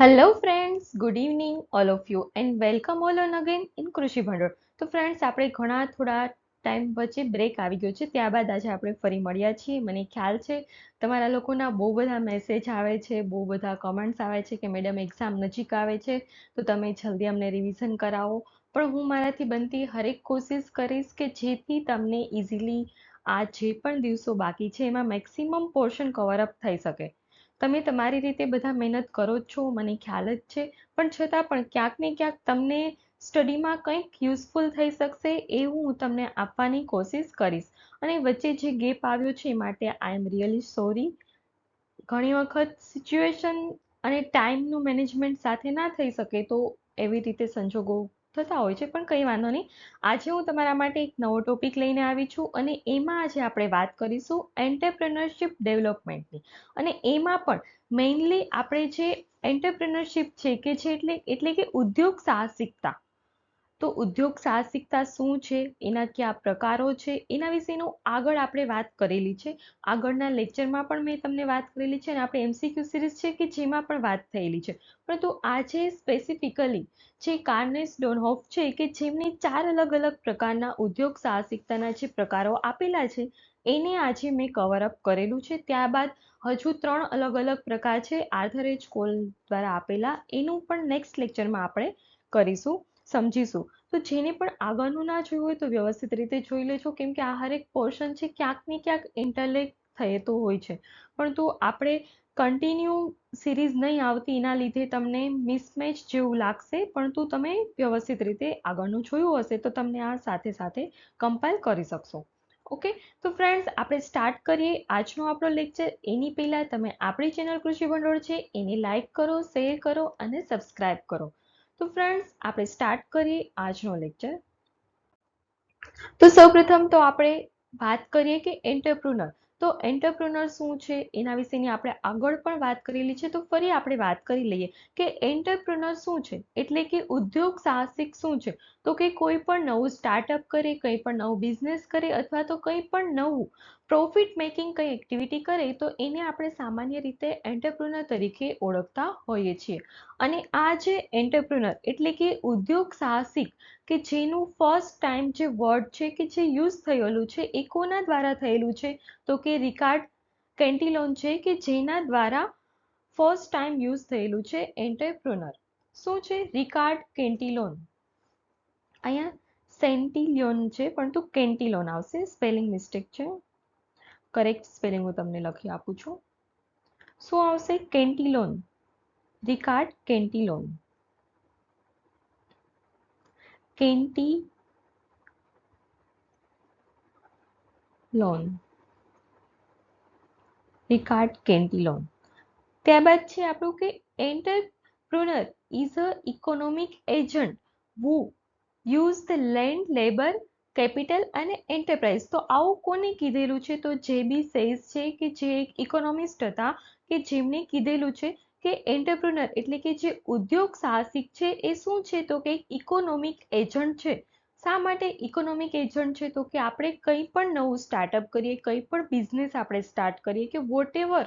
Hello friends good evening all of you and welcome all on again in કૃષિ ભંડોળ તો friends આપણે ઘણા થોડા ટાઈમ વચ્ચે બ્રેક આવી ગયો છે. ત્યારબાદ આજે આપણે ફરી મળ્યા છીએ. મને ખ્યાલ છે, તમારા લોકોના બહુ બધા મેસેજ આવે છે, બહુ બધા કમેન્ટ્સ આવે છે કે મેડમ એક્ઝામ નજીક આવે છે, તો તમે જલ્દી અમને રિવિઝન કરાવો. પણ હું મારાથી બનતી હરેક કોશિશ કરીશ કે જેથી તમને ઇઝીલી આ જે પણ દિવસો બાકી છે, એમાં મેક્સિમમ પોર્શન કવર અપ થઈ શકે. તમે તમારી રીતે બધા મહેનત કરો જ છો, મને ખ્યાલ જ છે. પણ છતાં પણ ક્યાંક ને ક્યાંક તમને સ્ટડીમાં કંઈક યુઝફુલ થઈ શકશે એવું હું તમને આપવાની કોશિશ કરીશ. અને વચ્ચે જે ગેપ આવ્યો છે એ માટે આઈ એમ રિયલી સોરી ઘણી વખત સિચ્યુએશન અને ટાઈમનું મેનેજમેન્ટ સાથે ના થઈ શકે તો એવી રીતે સંજોગો થતા હોય છે, પણ કંઈ વાંધો નહીં. આજે હું તમારા માટે એક નવો ટોપિક લઈને આવી છું અને એમાં આજે આપણે વાત કરીશું એન્ટરપ્રેનરશિપ ડેવલપમેન્ટની અને એમાં પણ મેઇનલી આપણે જે એન્ટરપ્રેનરશિપ છે કે જે એટલે એટલે કે ઉદ્યોગ સાહસિકતા. તો ઉદ્યોગ સાહસિકતા શું છે? એના કયા પ્રકારો છે? એના વિશેનું આગળ આપણે વાત કરેલી છે. આગળના લેક્ચરમાં પણ મેં તમને વાત કરેલી છે અને આપણે એમસીક્યુ સિરીઝ છે કે જેમાં પણ વાત થયેલી છે. પરંતુ આજે સ્પેસિફિકલી જે કાર્નેસ ડોનહોફ છે કે જેમને ચાર અલગ અલગ પ્રકારના ઉદ્યોગ સાહસિકતાના જે પ્રકારો આપેલા છે, એને આજે મેં કવરઅપ કરેલું છે. ત્યારબાદ હજુ ત્રણ અલગ અલગ પ્રકાર છે. આર્થર એજ કોલ દ્વારા આપેલા. એનું પણ નેક્સ્ટ લેક્ચરમાં આપણે કરીશું. સમજીશું. તો જેને પણ આગળનું ના જોયું હોય તો વ્યવસ્થિત રીતે જોઈ લેજો. કેમ કે આ હરેક પોર્શન છે, ક્યાંક ને ક્યાંક ઇન્ટરલેક થયેતું હોય છે. પણ તો આપણે કન્ટિન્યુ સિરીઝ નહીં આવતી, એના લીધે તમને મિસમેચ જેવું લાગશે. પરંતુ તમે વ્યવસ્થિત રીતે આગળનું જોયું હશે, તો તમને આ સાથે સાથે કમ્પાઇલ કરી શકશો. ઓકે તો ફ્રેન્ડ્સ આપણે સ્ટાર્ટ કરીએ આજનો આપણો લેક્ચર એની પહેલાં તમે આપણી ચેનલ કૃષિ ભંડોળ છે, એને લાઇક કરો શેર કરો અને સબસ્ક્રાઇબ કરો. તો ફ્રેન્ડ્સ આપણે સ્ટાર્ટ કરીએ આજનો લેક્ચર તો સૌપ્રથમ તો આપણે વાત કરીએ કે એન્ટરપ્રુનર તો એન્ટરપ્રુનર શું છે? એના વિશેની આપણે આગળ પણ વાત કરેલી છે. તો ફરી આપણે વાત કરી લઈએ કે એન્ટરપ્રુનર શું છે? એટલે કે ઉદ્યોગ સાહસિક શું છે? તો કે કોઈ પણ નવું સ્ટાર્ટઅપ કરે કંઈ પણ નવું બિઝનેસ કરે અથવા તો કંઈ પણ નવું પ્રોફિટ મેકિંગ કંઈ એક્ટિવિટી કરે તો એને આપણે સામાન્ય રીતે એન્ટરપ્રુનર તરીકે ઓળખતા હોઈએ છીએ. અને આ જે એન્ટરપ્રુનર એટલે કે ઉદ્યોગ સાહસિક કે જેનું ફર્સ્ટ ટાઈમ જે વર્ડ છે કે જે યુઝ થયેલું છે એ કોના દ્વારા થયેલું છે? તો કે રિકાર્ડ કેન્ટિલોન છે કે જેના દ્વારા ફર્સ્ટ ટાઈમ યુઝ થયેલું છે એન્ટરપ્રુનર શું છે? રિકાર્ડ કેન્ટિલોન અહીંયા સેન્ટિલિયોન છે પરંતુ કેન્ટિલોન આવશે સ્પેલિંગ મિસ્ટેક છે. કરેક્ટ સ્પેલિંગ હું તમને લખી આપું છું. શું આવશે? Cantillon. Richard Cantillon. Cantillon Richard Cantillon. ત્યારબાદ છે આપણું કે entrepreneur is a economic agent who use the land labor capital અને એન્ટરપ્રાઇઝ. તો આવું કોને કીધેલું છે? તો જે બી સેઝ છે કે જે એક ઇકોનોમિસ્ટ હતા કે જેમને કીધેલું છે કે એન્ટરપ્રુનર એટલે કે જે ઉદ્યોગ સાહસિક છે એ શું છે? તો કે ઇકોનોમિક એજન્ટ છે. શા માટે ઇકોનોમિક એજન્ટ છે? તો કે આપણે કંઈ પણ નવું સ્ટાર્ટઅપ કરીએ, કંઈ પણ બિઝનેસ આપણે સ્ટાર્ટ કરીએ કે વોટ એવર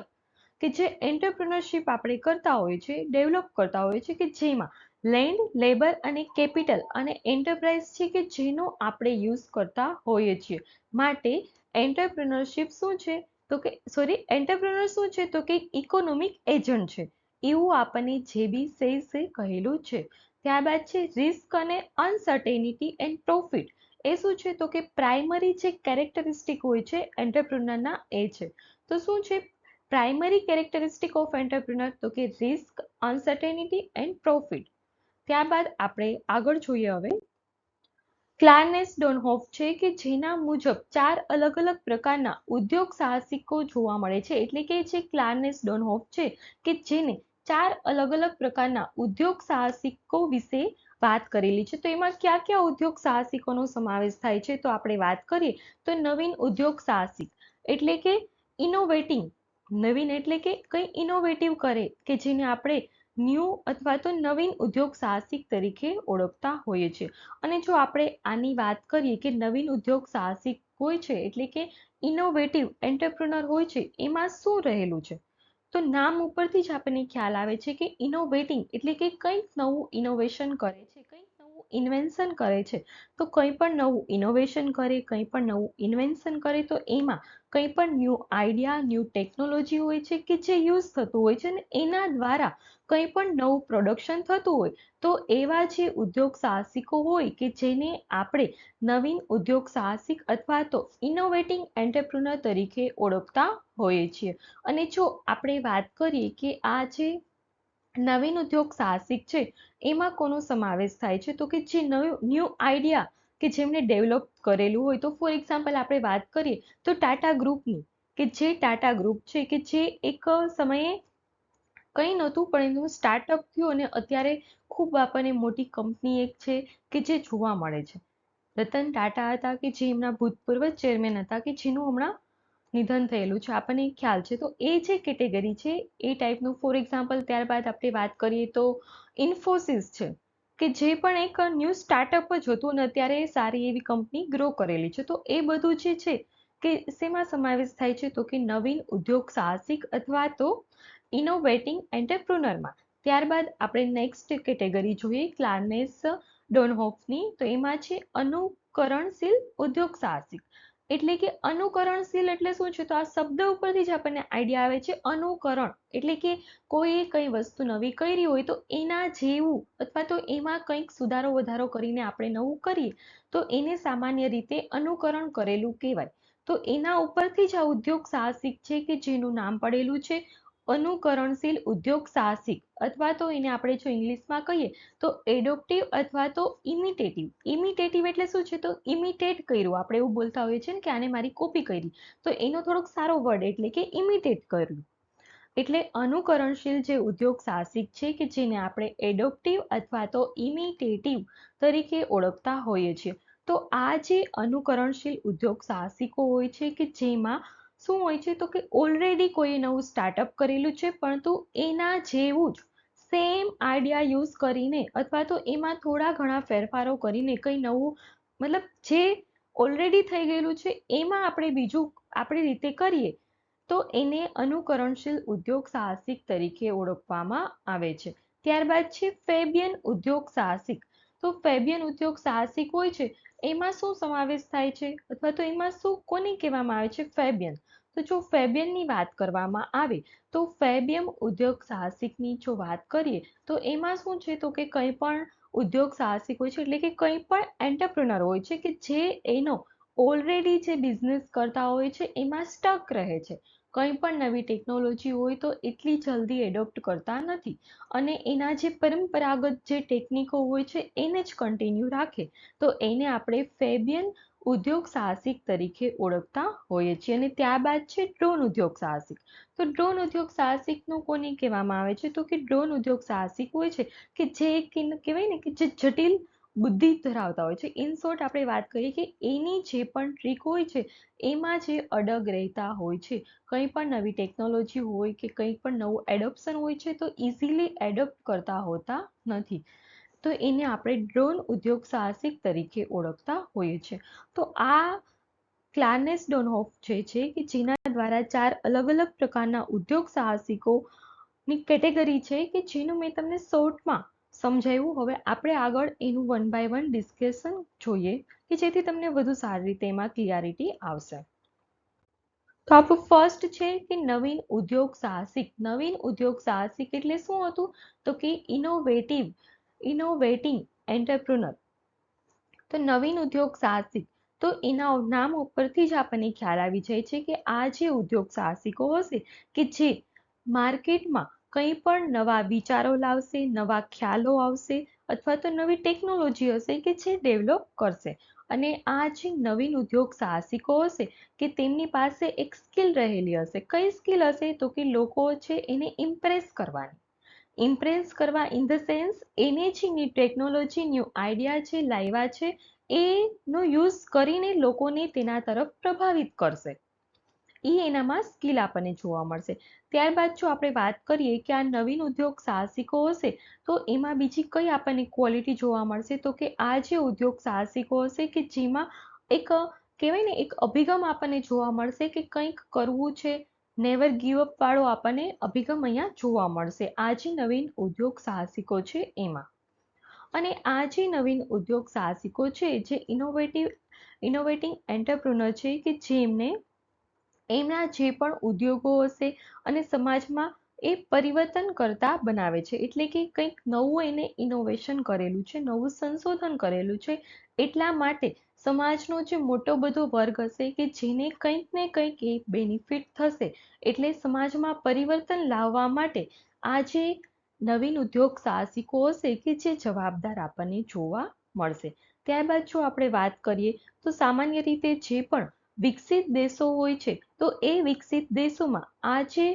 કે જે એન્ટરપ્રિનરશિપ આપણે કરતા હોય છે ડેવલપ કરતા હોય છે કે જેમાં લેન્ડ, લેબર અને કેપિટલ અને એન્ટરપ્રાઇઝ છે કે જેનો આપણે યુઝ કરતા હોઈએ છીએ. માટે એન્ટરપ્રિનરશિપ શું છે? તો કે સોરી એન્ટરપ્રિનર શું છે? તો કે ઇકોનોમિક એજન્ટ છે. એવું આપણને જે બી સેલ્સે કહેલું છે. ત્યારબાદ છે રિસ્ક અને અનસર્ટેનિટી એન્ડ પ્રોફિટ. એ શું છે? તો કે પ્રાઇમરી જે કેરેક્ટરિસ્ટિક હોય છે એન્ટરપ્રિનરના એ છે. તો શું છે? પ્રાઇમરી કેરેક્ટરિસ્ટિક ઓફ એન્ટરપ્રિનર તો કે રિસ્ક, અનસર્ટેનિટી એન્ડ પ્રોફિટ. ત્યારબાદ આપણે આગળ જોઈએ હવે. ક્લાર્નેસ ડોનહોફ છે કે જેના મુજબ ચાર અલગ અલગ પ્રકારના ઉદ્યોગ સાહસિકો જોવા મળે છે. એટલે કે જે ક્લાર્નેસ ડોનહોફ છે કે જેને ચાર અલગ અલગ પ્રકારના ઉદ્યોગ સાહસિકો વિશે વાત કરેલી છે. તો એમાં કયા કયા ઉદ્યોગ સાહસિકોનો સમાવેશ થાય છે? તો આપણે વાત કરીએ તો નવીન ઉદ્યોગ સાહસિક એટલે કે ઇનોવેટિંગ નવીન એટલે કે કંઈ ઇનોવેટિવ કરે કે જેને આપણે ન્યૂ અથવા તો નવીન ઉદ્યોગ સાહસિક તરીકે ઓળખતા હોઈએ છીએ. અને જો આપણે આની વાત કરીએ કે નવીન ઉદ્યોગ સાહસિક હોય છે, એટલે કે ઇનોવેટિવ એન્ટરપ્રનર હોય છે, એમાં શું રહેલું છે? તો નામ ઉપરથી જ આપણને ખ્યાલ આવે છે કે ઇનોવેટિંગ એટલે કે કંઈક નવું ઇનોવેશન કરે છે, કંઈક ઇન્વેન્શન કરે છે. તો કંઈ પણ નવું ઇનોવેશન કરે, કંઈ પણ નવું ઇન્વેન્શન કરે, તો એમાં કંઈ પણ ન્યૂ આઈડિયા ન્યૂ ટેકનોલોજી હોય છે કે જે યુઝ થતું હોય છે ને એના દ્વારા કંઈ પણ નવું પ્રોડક્શન થતું હોય, તો એવા જે ઉદ્યોગ સાહસિકો હોય કે જેને આપણે નવીન ઉદ્યોગ સાહસિક અથવા તો ઇનોવેટિંગ એન્ટરપ્રુનર તરીકે ઓળખતા હોઈએ છીએ. અને જો આપણે વાત કરીએ કે આ જે નવીન ઉદ્યોગ સાહસિક છે, એમાં કોનો સમાવેશ થાય છે? તો કે જે નવું ન્યૂ આઈડિયા કે જેમને ડેવલપ કરેલું હોય, તો ફોર એક્ઝામ્પલ આપણે વાત કરીએ, તો ટાટા ગ્રુપની કે જે ટાટા ગ્રુપ છે, કે જે એક સમયે કંઈ નહોતું, પણ એનું સ્ટાર્ટઅપ થયું અને અત્યારે ખૂબ આપણને મોટી કંપની એક છે, કે જે જોવા મળે છે. રતન ટાટા હતા કે જે એમના ભૂતપૂર્વ ચેરમેન હતા, કે જેનું હમણાં નિધન થયેલું છે. આપણને ખ્યાલ છે. તો એ જે કેટેગરી છે, એ ટાઈપનું ફોર એક્ઝામ્પલ ત્યારબાદ આપણે વાત કરીએ તો ઇન્ફોસિસ છે, કે જે પણ એક ન્યૂ સ્ટાર્ટઅપ જ હતું અને અત્યારે સારી એવી કંપની ગ્રો કરેલી છે. તો એ બધું જે છે, કે શેમાં સમાવેશ થાય છે? તો કે નવીન ઉદ્યોગ, સાહસિક અથવા તો ઇનોવેટિંગ એન્ટરપ્રુનરમાં ત્યારબાદ આપણે નેક્સ્ટ કેટેગરી જોઈએ ક્લાર્નેસ ડોનહોફની તો એમાં છે, અનુકરણશીલ ઉદ્યોગ, સાહસિક. એટલે કે અનુકરણશીલ એટલે શું છે? તો આ શબ્દ ઉપરથી જ આપણને આઈડિયા આવે છે અનુકરણ. એટલે કે કોઈએ કંઈ વસ્તુ નવી કરી હોય તો એના જેવું અથવા તો એમાં કંઈક સુધારો વધારો કરીને આપણે નવું કરીએ. તો એને સામાન્ય રીતે અનુકરણ કરેલું કહેવાય. તો એના ઉપરથી જ આ ઉદ્યોગ સાહસિક છે કે જેનું નામ પડેલું છે? અનુકરણશીલ ઉદ્યોગ સાહસિક અથવા તો એને આપણે જો ઇંગ્લિશમાં કહીએ તો એડોપ્ટિવ અથવા તો ઇમિટેટિવ ઇમિટેટિવ એટલે શું છે? તો ઇમિટેટ કર્યું. આપણે એવું બોલતા હોઈએ છીએ કે આને મારી કોપી કરી. તો એનો થોડોક સારો વર્ડ એટલે કે ઇમિટેટ કર્યું. એટલે અનુકરણશીલ જે ઉદ્યોગ સાહસિક છે કે જેને આપણે એડોપ્ટિવ અથવા તો ઇમિટેટિવ તરીકે ઓળખતા હોઈએ છીએ. તો આ જે અનુકરણશીલ ઉદ્યોગ સાહસિકો હોય છે કે જેમાં શું હોય છે? તો કે ઓલરેડી કોઈ નવું સ્ટાર્ટઅપ કરેલું છે પરંતુ એના જેવું જ સેમ આઈડિયા યુઝ કરીને અથવા તો એમાં થોડા ઘણા ફેરફારો કરીને કંઈ નવું, મતલબ જે ઓલરેડી થઈ ગયેલું છે, એમાં આપણે બીજું આપણી રીતે કરીએ, તો એને અનુકરણશીલ ઉદ્યોગ સાહસિક તરીકે ઓળખવામાં આવે છે. ત્યારબાદ છે ફેબિયન ઉદ્યોગ સાહસિક. તો ફેબિયન ઉદ્યોગ સાહસિક હોય છે એમાં શું સમાવેશ થાય છે? અથવા તો એમાં શું કોને કહેવામાં આવે છે? ફેબિયન. તો જો ફેબિયનની વાત કરવામાં આવે, તો ફેબિયમ ઉદ્યોગ સાહસિકની જો વાત કરીએ, તો એમાં શું છે? તો કે કંઈ પણ ઉદ્યોગ સાહસિક હોય છે, એટલે કે કંઈ પણ એન્ટરપ્રિનર હોય છે, કે જે એનો ઓલરેડી જે બિઝનેસ કરતા હોય છે, એમાં સ્ટક રહે છે. કંઈ પણ નવી ટેકનોલોજી હોય તો એટલી જલ્દી એડોપ્ટ કરતા નથી. અને એના જે પરંપરાગત જે ટેકનિકો હોય છે, એને જ કન્ટિન્યુ રાખે. તો એને આપણે ફેબિયન ઉદ્યોગ સાહસિક તરીકે ઓળખતા હોઈએ છીએ. અને ત્યારબાદ છે ડ્રોન ઉદ્યોગ સાહસિક. તો ડ્રોન ઉદ્યોગ સાહસિકનું કોને કહેવામાં આવે છે? તો કે ડ્રોન ઉદ્યોગ સાહસિક હોય છે, કે જે કહેવાય ને કે જે જટિલ બુદ્ધિ ધરાવતા હોય છે. ઇન શોર્ટ આપણે વાત કરીએ કે એની જે પણ ટ્રીક હોય છે, એમાં જે અડગ રહેતા હોય છે, કંઈ પણ નવી ટેકનોલોજી હોય કે કંઈ પણ નવું એડોપ્શન હોય છે, તો ઇઝીલી એડોપ્ટ કરતા હોતા નથી. તો એને આપણે ડ્રોન ઉદ્યોગ સાહસિક તરીકે ઓળખતા હોઈએ છીએ. તો આ ક્લાર્નેસ ડોનહોફ જે છે કે જેના દ્વારા ચાર અલગ અલગ પ્રકારના ઉદ્યોગ સાહસિકોની કેટેગરી છે કે જેનું મેં તમને શોર્ટમાં સમજાવ્યું હવે આપણે આગળ એનું વન બાય વન ડિસ્કશન જોઈએ કે જેથી તમને વધુ સારી રીતે એમાં ક્લિયરિટી આવશે. તો આપણું ફર્સ્ટ છે કે નવીન ઉદ્યોગ સાહસિક. નવીન ઉદ્યોગ સાહસિક એટલે શું હતું? તો કે ઇનોવેટિવ ઇનોવેટિંગ એન્ટરપ્રુનર તો નવીન ઉદ્યોગ સાહસિક. તો એના નામ ઉપરથી જ આપણને ખ્યાલ આવી જાય છે કે આ જે ઉદ્યોગ સાહસિકો હશે કે જે માર્કેટમાં કંઈ પણ નવા વિચારો લાવશે, નવા ખ્યાલો આવશે અથવા તો નવી ટેકનોલોજી હશે કે જે ડેવલપ કરશે. અને આ જે નવીન ઉદ્યોગ સાહસિકો હશે કે તેમની પાસે એક સ્કિલ રહેલી હશે. કઈ સ્કિલ હશે? તો કે લોકો છે એને ઇમ્પ્રેસ કરવાની. ઇમ્પ્રેસ કરવા ઇન ધ સેન્સ એને જે ન્યૂ ટેકનોલોજી ન્યૂ આઈડિયા છે લાવ્યા છે, એનો યુઝ કરીને લોકોને તેના તરફ પ્રભાવિત કરશે. એ એનામાં સ્કિલ આપણને જોવા મળશે. ત્યારબાદ જો આપણે વાત કરીએ કે આ નવીન ઉદ્યોગ સાહસિકો હશે, તો એમાં બીજી કઈ આપણને ક્વોલિટી જોવા મળશે? તો કે આ જે ઉદ્યોગ સાહસિકો હશે કે જેમાં એક, કહેવાય ને, એક અભિગમ આપણને જોવા મળશે કે કંઈક કરવું છે નેવર ગીવ અપ વાળો આપણને અભિગમ અહીંયા જોવા મળશે. આ જે નવીન ઉદ્યોગ સાહસિકો છે એમાં. અને આ જે નવીન ઉદ્યોગ સાહસિકો છે, જે ઇનોવેટિવ ઇનોવેટિંગ એન્ટરપ્રુનર છે કે જેમને એમના જે પણ ઉદ્યોગો હશે અને સમાજમાં એ પરિવર્તન કરતા બનાવે છે. એટલે કે કંઈક નવું એને ઇનોવેશન કરેલું છે, નવું સંશોધન કરેલું છે. એટલા માટે સમાજનો જે મોટો બધો વર્ગ હશે કે જેને કંઈક ને કંઈક એ બેનિફિટ થશે. એટલે સમાજમાં પરિવર્તન લાવવા માટે આ જે નવીન ઉદ્યોગ સાહસિકો હશે કે જે જવાબદાર આપણને જોવા મળશે. ત્યારબાદ જો આપણે વાત કરીએ તો સામાન્ય રીતે જે પણ વિકસિત દેશો હોય છે, તો એ વિકસિત દેશોમાં આ જે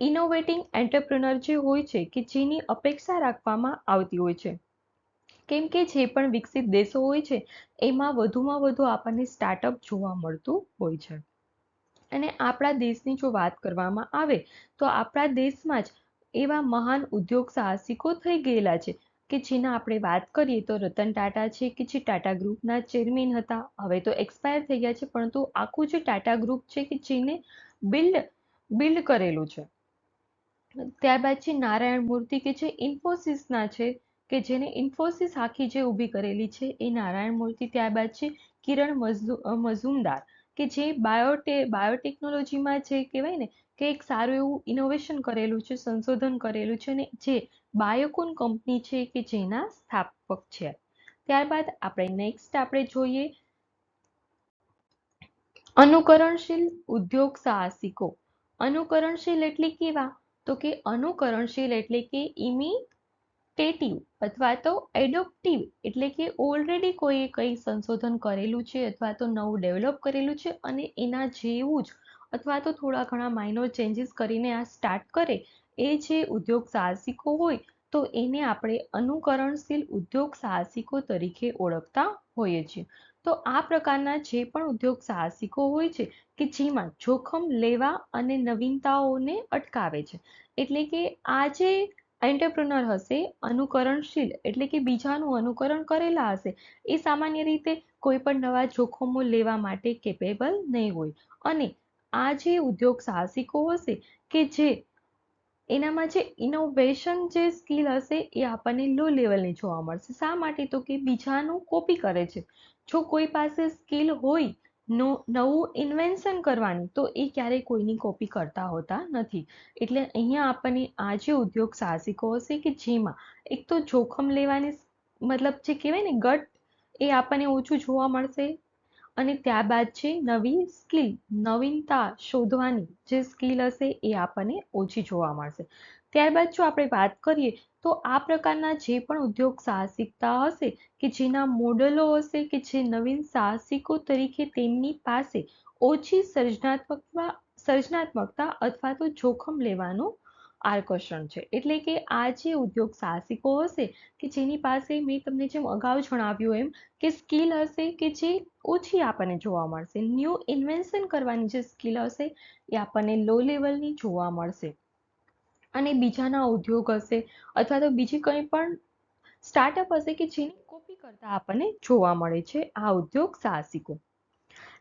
ઇનોવેટિંગ એન્ટરપ્રિનર જે હોય છે, કે જેની અપેક્ષા રાખવામાં આવતી હોય છે. કેમ કે જે પણ વિકસિત દેશો હોય છે, એમાં વધુમાં વધુ આપણને સ્ટાર્ટઅપ જોવા મળતું હોય છે. અને આપણા દેશની જો વાત કરવામાં આવે, તો આપણા દેશમાં જ એવા મહાન ઉદ્યોગ સાહસિકો થઈ ગયેલા છે કે જેના આપણે વાત કરીએ તો રતન ટાટા છે કે જે ટાટા ગ્રુપના ચેરમેન હતા. હવે તો એક્સપાયર થઈ ગયા છે, પરંતુ આખું જે ટાટા ગ્રુપ છે કે જેને બિલ્ડ બિલ્ડ કરેલું છે. ત્યારબાદ છે નારાયણ મૂર્તિ કે જે ઇન્ફોસિસના છે, કે જેને ઇન્ફોસિસ આખી જે ઊભી કરેલી છે એ નારાયણ મૂર્તિ. ત્યારબાદ છે કિરણ મઝુમદાર કે જે બાયોટે, બાયોટેકનોલોજીમાં જે કહેવાય ને કે એક સારું એવું ઇનોવેશન કરેલું છે, સંશોધન કરેલું છે અને જે બાયોકોન કંપની છે કે જેના સ્થાપક છે. ત્યારબાદ આપણે નેક્સ્ટ આપણે જોઈએ અનુકરણશીલ ઉદ્યોગ સાહસિકો. અનુકરણશીલ એટલે કેવા? તો કે અનુકરણશીલ એટલે કે ઇમિટેટિવ અથવા તો એડોપ્ટિવ એટલે કે ઓલરેડી કોઈએ કંઈ સંશોધન કરેલું છે અથવા તો નવું ડેવલપ કરેલું છે અને એના જેવું જ અથવા તો થોડા ઘણા માઇનોર ચેન્જીસ કરીને આ સ્ટાર્ટ કરે એ જે ઉદ્યોગ સાહસિકો હોય, તો એને આપણે અનુકરણશીલ ઉદ્યોગ સાહસિકો તરીકે ઓળખતા હોઈએ છીએ. તો આ પ્રકારના જે પણ ઉદ્યોગ સાહસિકો હોય છે, કે જેમાં જોખમ લેવા અને નવીનતાઓને અટકાવે છે. એટલે કે આ જે એન્ટરપ્રનર હશે, અનુકરણશીલ, એટલે કે બીજાનું અનુકરણ કરેલા હશે, એ સામાન્ય રીતે કોઈ પણ નવા જોખમો લેવા માટે કેપેબલ નહીં હોય. અને આ જે ઉદ્યોગ સાહસિકો હશે, કે જે એનામાં જે ઇનોવેશન જે સ્કિલ હશે એ આપણને લો લેવલની જોવા મળશે. શા માટે? તો કે બીજાનું કોપી કરે છે. જો કોઈ પાસે સ્કિલ હોય નવું ઇન્વેન્શન કરવાની, તો એ ક્યારેય કોઈની કોપી કરતા હોતા નથી. એટલે અહીંયા આપણને આ જે ઉદ્યોગ સાહસિકો હશે કે જેમાં એક તો જોખમ લેવાની મતલબ જે કહેવાય ને, ગટ, એ આપણને ઓછું જોવા મળશે. અને ત્યારબાદ છે નવી સ્કિલ, નવીનતા શોધવાની જે સ્કિલ હશે એ આપણને ઓછી જોવા મળશે. ત્યારબાદ જો આપણે વાત કરીએ તો આ પ્રકારના જે પણ ઉદ્યોગ સાહસિકતા હશે કે જેના મોડલો હશે કે જે નવીન સાહસિકો તરીકે તેમની પાસે ઓછી સર્જનાત્મકતા સર્જનાત્મકતા અથવા તો જોખમ લેવાનું આકર્ષણ છે. એટલે કે આ જે ઉદ્યોગ સાહસિકો હશે કે જેની પાસે મેં તમને જેમ અગાઉ જણાવ્યું એમ કે સ્કિલ હશે કે જે ઓછી આપણને જોવા મળશે. ન્યૂ ઇન્વેન્શન કરવાની જે સ્કિલ હશે એ આપણને લો લેવલની જોવા મળશે. અને બીજાના ઉદ્યોગ હશે અથવા તો બીજી કંઈ પણ સ્ટાર્ટઅપ હશે કે જેની કોપી કરતા આપણને જોવા મળે છે આ ઉદ્યોગ સાહસિકો.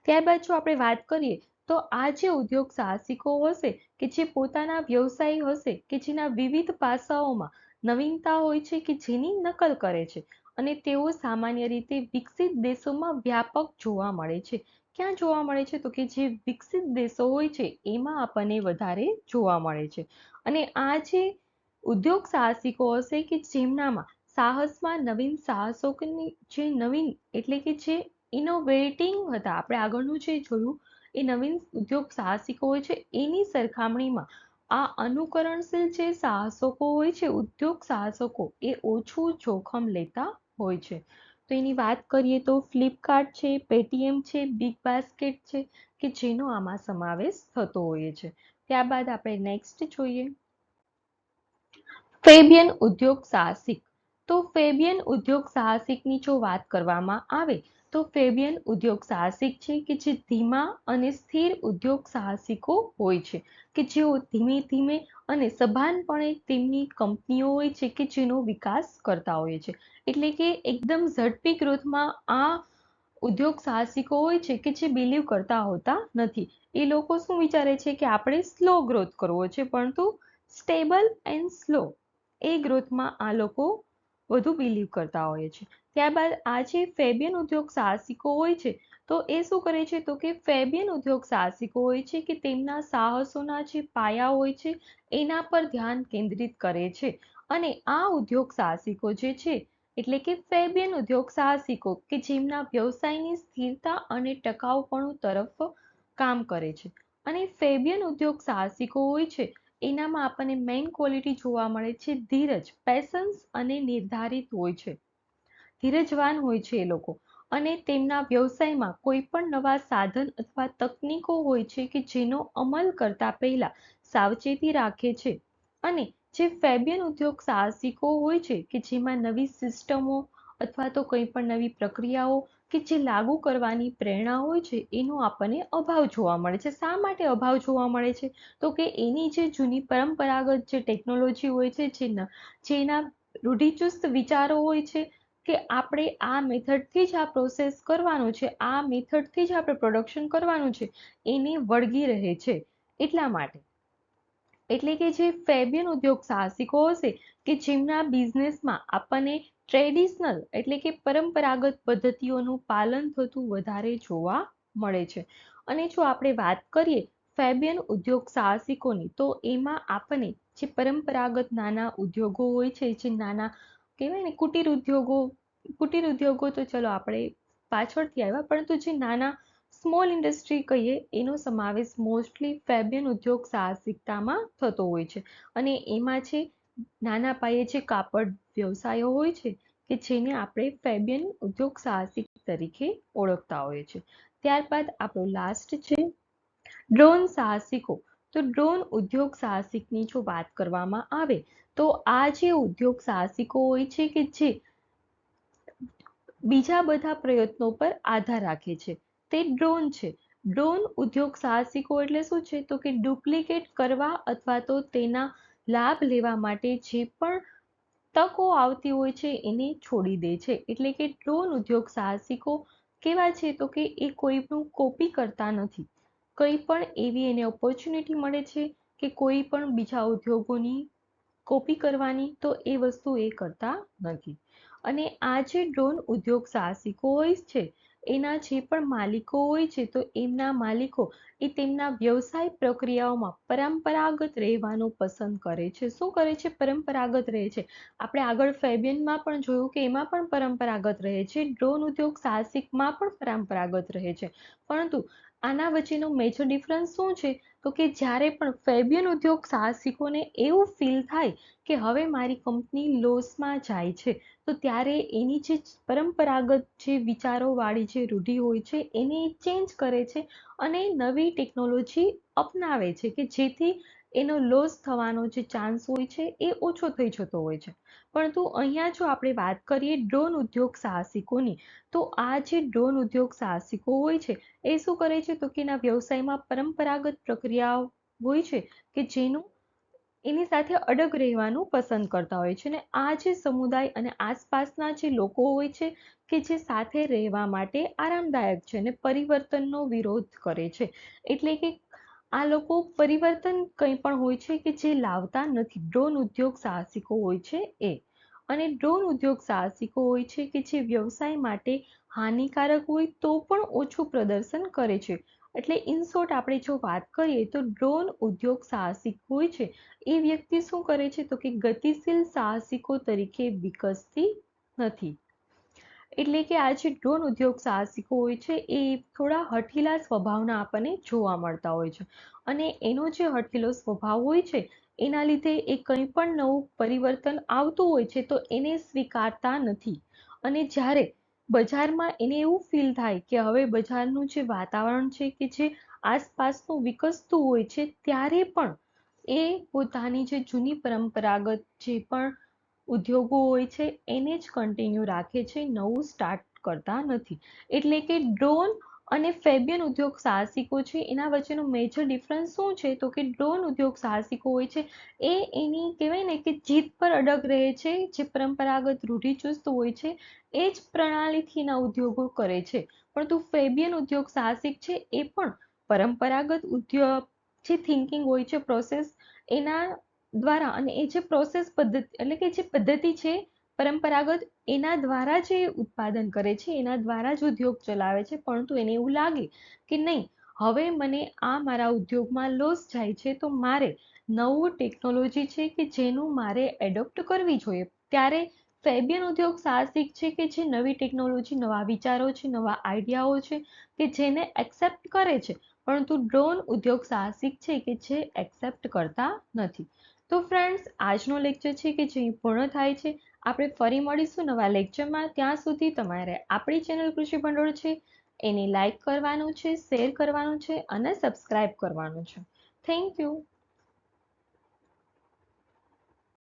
ત્યારબાદ જો આપણે વાત કરીએ તો આ જે ઉદ્યોગ સાહસિકો હશે કે જે પોતાના વ્યવસાય હશે કે જેના વિવિધ પાસાઓમાં નવીનતા હોય છે કે જેની નકલ કરે છે અને તેઓ સામાન્ય રીતે વિકસિત દેશોમાં વ્યાપક જોવા મળે છે. ક્યાં જોવા મળે છે? તો કે જે વિકસિત દેશો હોય છે એમાં આપણને વધારે જોવા મળે છે. અને આ જે ઉદ્યોગ સાહસિકો હશે કે જેમનામાં સાહસમાં નવીન સાહસોની જે નવીન એટલે કે જે ઇનોવેટિંગ હતા, આપણે આગળનું જે જોયું એ નવીન ઉદ્યોગ સાહસિકો હોય છે, એની સરખામણીમાં આ અનુકરણશીલ જે સાહસકો હોય છે, ઉદ્યોગ સાહસકો એ ઓછું જોખમ લેતા હોય છે. તો એની વાત કરીએ તો ફ્લિપકાર્ટ છે પેટીએમ છે બિગ બાસ્કેટ છે, કે જેનો આમાં સમાવેશ થતો હોય છે. ત્યારબાદ આપણે નેક્સ્ટ જોઈએ. ફેબિયન ઉદ્યોગ સાહસિક. તો ફેબિયન ઉદ્યોગ સાહસિકની જો વાત કરવામાં આવે તો ફેબિયન ઉદ્યોગ સાહસિક છે કે જે ધીમા અને સ્થિર ઉદ્યોગ સાહસિકો હોય છે? કે જેઓ ધીમે ધીમે અને સભાનપણે તેમની કંપનીઓ હોય છે કે જેનો વિકાસ કરતા હોય છે? એટલે કે એકદમ ઝડપી ગ્રોથમાં આ ઉદ્યોગ સાહસિકો હોય છે કે જે બિલીવ કરતા હોતા નથી? એ લોકો શું વિચારે છે કે આપણે સ્લો ગ્રોથ કરવો છે, પરંતુ સ્ટેબલ એન્ડ સ્લો એ ગ્રોથમાં આ લોકો વધુ બિલીવ કરતા હોય છે. ત્યારબાદ આ જે ફેબિયન ઉદ્યોગ સાહસિકો હોય છે. તો એ શું કરે છે? તો કે ફેબિયન ઉદ્યોગ સાહસિકો હોય છે કે તેમના સાહસોના જે પાયા હોય છે એના પર ધ્યાન કેન્દ્રિત કરે છે. અને આ ઉદ્યોગ સાહસિકો જે છે, એટલે કે ફેબિયન ઉદ્યોગ સાહસિકો કે જેમના વ્યવસાયની સ્થિરતા અને ટકાઉપણું તરફ કામ કરે છે. અને ફેબિયન ઉદ્યોગ સાહસિકો હોય છે, એનામાં આપણને મેઇન ક્વોલિટી જોવા મળે છે ધીરજ પેશન્સ અને નિર્ધારિત હોય છે. ધીરજવાન હોય છે એ લોકો. અને તેમના વ્યવસાયમાં કોઈ પણ નવા સાધન અથવા તકનીકો હોય છે કે જેનો અમલ કરતા પહેલા સાવચેતી રાખે છે. અને જે ફેબિયન ઉદ્યોગ સાહસિકો હોય છે કે જેમાં નવી સિસ્ટમો અથવા તો કંઈ પણ નવી પ્રક્રિયાઓ કે જે લાગુ કરવાની પ્રેરણા હોય છે, એનો આપણને અભાવ જોવા મળે છે. શા માટે અભાવ જોવા મળે છે? તો કે એની જે જૂની પરંપરાગત જે ટેકનોલોજી હોય છે, જેના જેના રૂઢિચુસ્ત વિચારો હોય છે કે આપણે આ મેથડથી જ આ પ્રોસેસ કરવાનું છે, આ મેથડથી જ આપણે પ્રોડક્શન કરવાનું છે, એને વળગી રહે છે, એટલા માટે. એટલે કે જે ફેબિયન ઉદ્યોગ સાહસિકો હશે કે જેમના બિઝનેસમાં આપણને ટ્રેડિશનલ એટલે કે પરંપરાગત પદ્ધતિઓનું પાલન થતું વધારે જોવા મળે છે. અને જો આપણે વાત કરીએ ફેબિયન ઉદ્યોગ સાહસિકોની, તો એમાં આપણને જે પરંપરાગત નાના ઉદ્યોગો હોય છે, જે નાના કહેવાય ને કુટીર ઉદ્યોગો કુટીર ઉદ્યોગો તો ચલો આપણે પાછળથી આવ્યા, પરંતુ જે નાના સ્મોલ ઇન્ડસ્ટ્રી કહીએ, એનો સમાવેશ મોસ્ટલી ફેબિયન ઉદ્યોગ સાહસિકતામાં થતો હોય છે. અને એમાં છે, નાના પાયે જે કાપડ વ્યવસાયો હોય છે, કે જેને આપણે ફેબિયન ઉદ્યોગ સાહસિક તરીકે ઓળખતા હોઈએ છીએ. ત્યારબાદ આપણો લાસ્ટ છે ડ્રોન સાહસિકો. તો ડ્રોન ઉદ્યોગ સાહસિકની જો વાત કરવામાં આવે, તો આ જે ઉદ્યોગ સાહસિકો હોય છે કે જે બીજા બધા પ્રયત્નો પર આધાર રાખે છે, તે ડ્રોન છે. ડ્રોન ઉદ્યોગ સાહસિકો એટલે શું છે? તો કે ડુપ્લિકેટ કરવા અથવા તો તેના લાભ લેવા માટે જે પણ તકો આવતી હોય છે એને છોડી દે છે. એટલે કે ડ્રોન ઉદ્યોગ સાહસિકો કેવા છે? તો કે એ કોઈનું કોપી કરતા નથી. કંઈ પણ એવી એને ઓપોર્ચ્યુનિટી મળે છે કે કોઈ પણ બીજા ઉદ્યોગોની કોપી કરવાની તો એ વસ્તુ એ કરતા નથી. અને આ જે ડ્રોન ઉદ્યોગ સાહસિકો હોય છે, એના જે પણ માલિકો હોય છે, તો એમના માલિકો એ તેમના વ્યવસાય પ્રક્રિયાઓમાં પરંપરાગત રહેવાનું પસંદ કરે છે. શું કરે છે? પરંપરાગત રહે છે. આપણે આગળ ફેબિયનમાં પણ જોયું કે એમાં પણ પરંપરાગત રહે છે. ડ્રોન ઉદ્યોગ સાહસિકમાં પણ પરંપરાગત રહે છે. પરંતુ આના વચ્ચેનો મેજર ડિફરન્સ શું છે? તો કે જ્યારે પણ ફેબિયન ઉદ્યોગ સાહસિકોને એવું ફીલ થાય કે હવે મારી કંપની લોસમાં જાય છે, તો ત્યારે એની જે પરંપરાગત જે વિચારોવાળી જે રૂઢિ હોય છે, એને ચેન્જ કરે છે અને નવી ટેકનોલોજી અપનાવે છે કે જેથી એનો લોસ થવાનો જે ચાન્સ હોય છે એ ઓછો થઈ જતો હોય છે. પરંતુ અહીંયા જો આપણે વાત કરીએ ડ્રોન ઉદ્યોગ સાહસિકોની, તો આ જે ડ્રોન ઉદ્યોગ સાહસિકો હોય છે, એ શું કરે છે? તો કે એના વ્યવસાયમાં પરંપરાગત પ્રક્રિયાઓ હોય છે કે જેનું એની સાથે અડગ રહેવાનું પસંદ કરતા હોય છે. અને આ જે સમુદાય અને આસપાસના જે લોકો હોય છે કે જે સાથે રહેવા માટે આરામદાયક છે અને પરિવર્તનનો વિરોધ કરે છે. એટલે કે આ લોકો પરિવર્તન કંઈ પણ હોય છે કે જે લાવતા નથી. ડ્રોન ઉદ્યોગ સાહસિકો હોય છે એ. અને ડ્રોન ઉદ્યોગ સાહસિકો હોય છે કે જે વ્યવસાય માટે હાનિકારક હોય તો પણ ઓછું પ્રદર્શન કરે છે. એટલે ઇન શોર્ટ આપણે જો વાત કરીએ તો ડ્રોન ઉદ્યોગ સાહસિક હોય છે, એ વ્યક્તિ શું કરે છે તો કે ગતિશીલ સાહસિકો તરીકે વિકસતી નથી. એટલે કે આ જે ડ્રોન ઉદ્યોગ સાહસિકો હોય છે, એ થોડા હઠીલા સ્વભાવના આપણને જોવા મળતા હોય છે. અને એનો જે હઠીલો સ્વભાવ હોય છે, એના લીધે એ કંઈ પણ નવું પરિવર્તન આવતું હોય છે, તો એને સ્વીકારતા નથી. અને જ્યારે બજારમાં એને એવું ફીલ થાય કે હવે બજારનું જે વાતાવરણ છે કે જે આસપાસનું વિકસતું હોય છે, ત્યારે પણ એ પોતાની જે જૂની પરંપરાગત જે પણ ઉદ્યોગો હોય છે, એને જ કન્ટિન્યુ રાખે છે, નવું સ્ટાર્ટ કરતા નથી. એટલે કે ડ્રોન અને ફેબિયન ઉદ્યોગ સાહસિકો છે, એના વચ્ચેનો મેજર ડિફરન્સ શું છે? તો કે ડ્રોન ઉદ્યોગ સાહસિકો હોય છે, એ એની કહેવાય ને કે જીત પર અડગ રહે છે, જે પરંપરાગત રૂઢિચુસ્ત હોય છે, એ જ પ્રણાલીથી એના ઉદ્યોગો કરે છે. પરંતુ ફેબિયન ઉદ્યોગ સાહસિક છે, એ પણ પરંપરાગત ઉદ્યોગ જે થિંકિંગ હોય છે પ્રોસેસ એના દ્વારા અને એ જે પ્રોસેસ પદ્ધતિ, એટલે કે જે પદ્ધતિ છે પરંપરાગત, એના દ્વારા જે ઉત્પાદન કરે છે, એના દ્વારા જ ઉદ્યોગ ચલાવે છે, પરંતુ એને એવું લાગે કે નહીં, હવે મને આ મારા ઉદ્યોગમાં લોસ જાય છે, તો મારે નવું ટેકનોલોજી છે કે જેનું મારે એડોપ્ટ કરવી જોઈએ? ત્યારે ફેબિયન ઉદ્યોગ સાહસિક છે કે જે નવી ટેકનોલોજી નવા વિચારો છે, નવા આઈડિયાઓ છે, કે જેને એક્સેપ્ટ કરે છે, પરંતુ ડ્રોન ઉદ્યોગ સાહસિક છે કે જે એક્સેપ્ટ કરતા નથી? તો ફ્રેન્ડ્સ આજનો લેક્ચર છે કે જે પૂર્ણ થાય છે. આપણે ફરી મળીશું નવા લેક્ચરમાં ત્યાં સુધી તમારે આપણી ચેનલ કૃષિ ભંડોળ છે, એને લાઈક કરવાનું છે શેર કરવાનું છે અને સબસ્ક્રાઈબ કરવાનું છે. Thank you